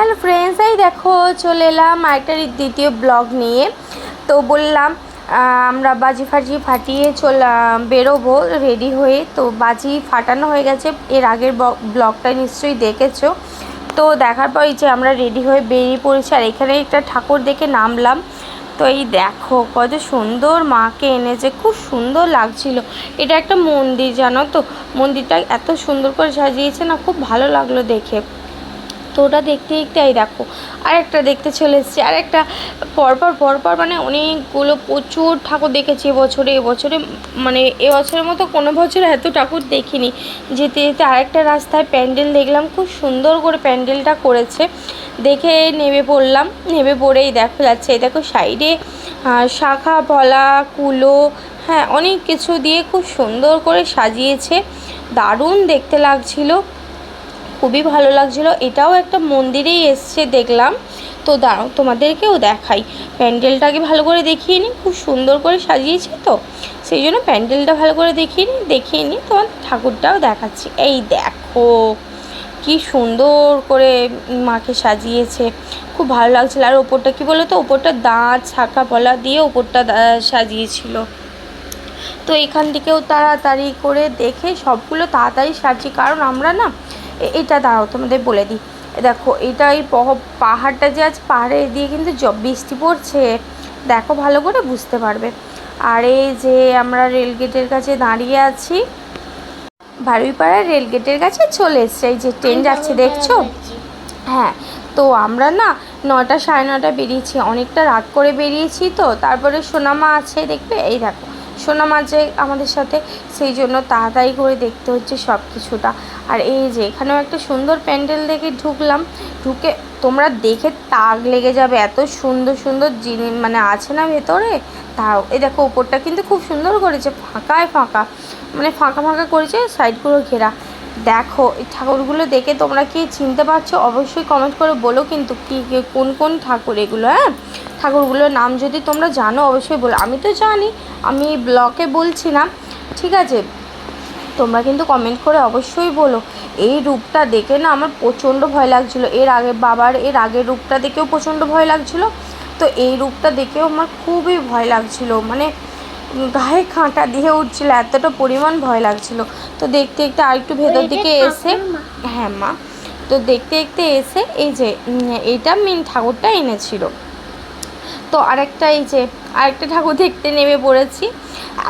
Hello friends এই দেখো চলে এলাম আরেকটা দ্বিতীয় ব্লগ নিয়ে। তো বললাম আমরা বাজি ফাজি ফাটিয়ে চলাম বেরোবো রেডি হয়ে। তো বাজি ফাটানো হয়ে গেছে। এর আগের ব্লগটা নিশ্চয়ই দেখেছ। তো দেখার পর যে আমরা রেডি হয়ে বেরিয়ে পড়েছি। আর এখানে একটা ঠাকুর দেখে নামলাম। তো এই দেখো, কত সুন্দর মাকে এনেছে। খুব সুন্দর লাগছিল। এটা একটা মন্দির, জানো তো? মন্দিরটা এত সুন্দর করে সাজিয়েছে না? খুব ভালো লাগল দেখে। তো ওটা দেখতে দেখতে এই দেখো আর একটা দেখতে চলে এসেছি আর একটা পরপর পরপর মানে অনেকগুলো প্রচুর ঠাকুর দেখেছি এবছরে এবছরে মানে এবছরের মতো কোনো বছর এত ঠাকুর দেখিনি। যেতে যেতে আরেকটা রাস্তায় প্যান্ডেল দেখলাম, খুব সুন্দর করে প্যান্ডেলটা করেছে। দেখে নেমে পড়লাম, নেমে পড়েই দেখা যাচ্ছে, এই দেখো সাইডে শাখা ভলা কুলো হ্যাঁ অনেক কিছু দিয়ে খুব সুন্দর করে সাজিয়েছে। দারুণ দেখতে লাগছিল। খুবই ভালো লাগছিল। এটাও একটা মন্দিরেই এসছে, দেখলাম। তো দাঁড়াও, তোমাদেরকেও দেখাই। প্যান্ডেলটাকে ভালো করে দেখিয়ে নিই খুব সুন্দর করে সাজিয়েছে তো। সেই জন্য প্যান্ডেলটা ভালো করে দেখিয়ে নিই দেখিয়ে নিই তোমার ঠাকুরটাও দেখাচ্ছি। এই দেখো, কি সুন্দর করে মাকে সাজিয়েছে। খুব ভালো লাগছিল। আর ওপরটা কি বলো তো ওপরটা দাঁত, ছাকা, পলা দিয়ে ওপরটা সাজিয়েছিল। তো এখান থেকেও তাড়াতাড়ি করে দেখে সবগুলো তাড়াতাড়ি সারছি। কারণ আমরা না এটা দাঁড়াও তোমাদের বলে দিই। দেখো এটা এই পাহাড়টা যে আছে পাহাড়ে দিয়ে কিন্তু বৃষ্টি পড়ছে দেখো ভালো করে বুঝতে পারবে। আর এই যে আমরা রেলগেটের কাছে দাঁড়িয়ে আছি বারুইপাড়া রেলগেটের কাছে চলে এসছে। এই যে ট্রেন যাচ্ছে দেখছ? হ্যাঁ তো আমরা না নটা সাড়ে নটা বেরিয়েছি অনেকটা রাত করে বেরিয়েছি তো তারপরে সোনামা আছে দেখবে? এই দেখো। সোনামা মাঝে আমাদের সাথে, সেই জন্য তাড়াতাড়ি করে দেখতে হচ্ছে সব কিছুটা আর এই যে এখানেও একটা সুন্দর প্যান্ডেল দেখে ঢুকলাম। ঢুকে তোমরা দেখে তাক লেগে যাবে, এত সুন্দর সুন্দর জিনিস মানে আছে না ভেতরে? তাও, এই দেখো ওপরটা কিন্তু খুব সুন্দর করেছে, ফাঁকায় ফাঁকা। মানে ফাঁকা ফাঁকা করেছে সাইডগুলো ঘেরা। দেখো, এই ঠাকুরগুলো দেখে তোমরা কি চিনতে পারছ? অবশ্যই কমেন্ট করে বলো কিন্তু কি কোন কোন ঠাকুর এগুলো হ্যাঁ? ঠাকুরগুলোর নাম যদি তোমরা জানো, অবশ্যই বলো। আমি তো জানি, আমি ব্লকে বলছি না ঠিক আছে? তোমরা কিন্তু কমেন্ট করে অবশ্যই বলো। এই রূপটা দেখে না আমার প্রচণ্ড ভয় লাগছিল। এর আগে বাবার, এর আগের রূপটা দেখেও প্রচণ্ড ভয় লাগছিল। তো এই রূপটা দেখেও আমার খুবই ভয় লাগছিল। মানে গায়ে কাঁটা দিয়ে উঠছিল, এতটা পরিমাণ ভয় লাগছিল। তো দেখতে দেখতে আর একটু ভেতর দিকে এসে হ্যাঁ মা। তো দেখতে দেখতে এসে এই যে এইটা মেন ঠাকুরটা এনেছিল। তো আরেকটা এই যে আরেকটা ঠাকুর দেখতে নেমে পড়েছি।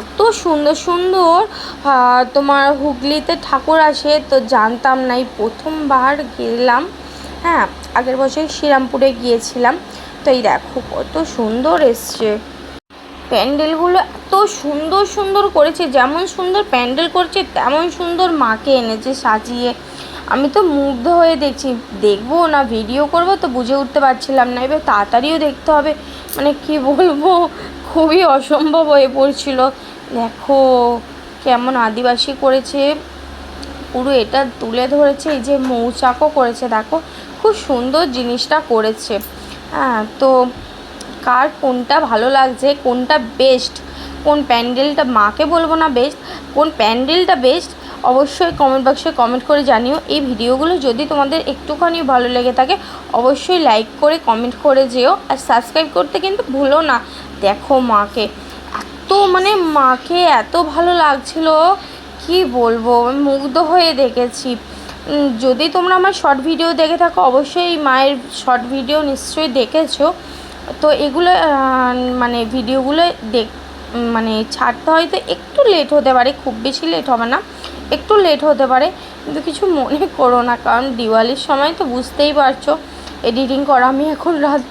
এত সুন্দর সুন্দর তোমার হুগলিতে ঠাকুর আসে তো জানতাম না এই প্রথমবার গেলাম। হ্যাঁ আগের বছর শ্রীরামপুরে গিয়েছিলাম। তো এই দেখো কত সুন্দর এসছে। প্যান্ডেলগুলো এত সুন্দর সুন্দর করেছে, যেমন সুন্দর প্যান্ডেল করছে, তেমন সুন্দর মাকে এনেছে সাজিয়ে। আমি তো মুগ্ধ হয়ে দেখছি। দেখব না ভিডিও করব তো বুঝে উঠতে পারছিলাম না। এবার তাড়াতাড়িও দেখতে হবে। মানে কি বলব, খুবই অসম্ভব হয়ে পড়ছিল। দেখো কেমন আদিবাসী করেছে। পুরো এটা তুলে ধরেছে, এই যে মৌচাকও করেছে, দেখো। খুব সুন্দর জিনিসটা করেছে। হ্যাঁ তো কার কোনটা ভালো লাগছে, কোনটা বেস্ট কোন প্যান্ডেলটা মাকে বলব না বেস্ট কোন প্যান্ডেলটা বেস্ট অবশ্যই কমেন্ট বক্সে কমেন্ট করে জানিও। এই ভিডিওগুলো যদি তোমাদের একটুখানি ভালো লেগে থাকে, অবশ্যই লাইক করে কমেন্ট করে যেও। আর সাবস্ক্রাইব করতে কিন্তু ভুলো না। দেখো মাকে, এত মানে মাকে এত ভালো লাগছিল, কি বলব? মুগ্ধ হয়ে দেখেছি। যদি তোমরা আমার শর্ট ভিডিও দেখে থাকো, অবশ্যই মায়ের শর্ট ভিডিও নিশ্চয়ই দেখেছ। তো এগুলো মানে ভিডিওগুলো দেখ মানে ছাড়তে হয়তো একটু লেট হতে পারে, খুব বেশি লেট হবে না, একটু লেট হতে পারে, কিন্তু কিছু মনে করো না, কারণ দিওয়ালির সময় তো বুঝতেই পারছ এডিটিং করা, আমি এখন রাত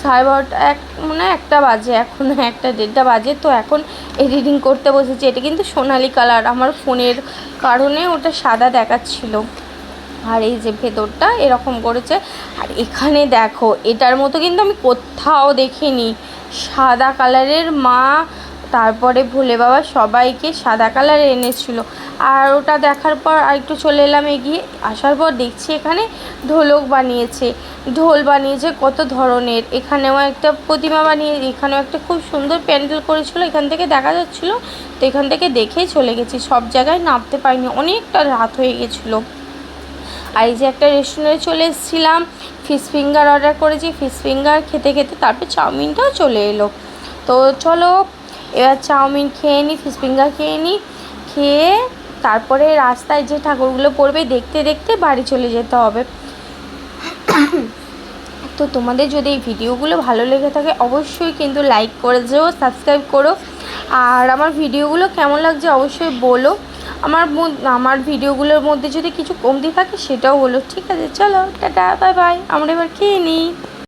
সাড়ে বারোটা, এক মানে একটা বাজে, এখন একটা দেড়টা বাজে, তো এখন এডিটিং করতে বসেছি, এটা কিন্তু সোনালি কালার আমার ফোনের কারণে ওটা সাদা দেখাচ্ছিল। আর এই যে ভেতরটা এরকম করেছে। আর এখানে দেখো, এটার মতো কিন্তু আমি কোথাও দেখিনি। সাদা কালারের মা, তারপরে ভোলে বাবা সবাইকে সাদা কালার এনেছিল। আর ওটা দেখার পর আর একটু চলে এলাম এগিয়ে। আসার পর দেখছি এখানে ঢোলক বানিয়েছে। ঢোল বানিয়েছে কত ধরনের। এখানেও একটা প্রতিমা বানিয়ে, এখানেও একটা খুব সুন্দর প্যান্ডেল করেছিল। এখান থেকে দেখা যাচ্ছিল, তো এখান থেকে দেখেই চলে গেছি। সব জায়গায় নামতে পারিনি। অনেকটা রাত হয়ে গেছিল। এই যে একটা রেস্টুরেন্টে চলে এসেছিলাম ফিশ ফিঙ্গার অর্ডার করেছি ফিশ ফিঙ্গার খেতে খেতে তারপর চাউমিনটাও চলে এলো। তো চলো, এবার চাউমিন খেয়ে নিই ফিশ ফিঙ্গার খেয়ে নিই খেয়ে তারপরে রাস্তায় যে ঠাকুরগুলো পড়বে, দেখতে দেখতে বাড়ি চলে যেতে হবে। তো তোমাদের যদি এই ভিডিওগুলো ভালো লেগে থাকে, অবশ্যই কিন্তু লাইক করে যেও সাবস্ক্রাইব করো। আর আমার ভিডিওগুলো কেমন লাগছে অবশ্যই বলো। আমার আমার ভিডিওগুলোর মধ্যে যদি কিছু কমতি থাকে সেটাও হলো, ঠিক আছে, চলো, টাটা বাই বাই আমরা এবার খেয়ে নিই।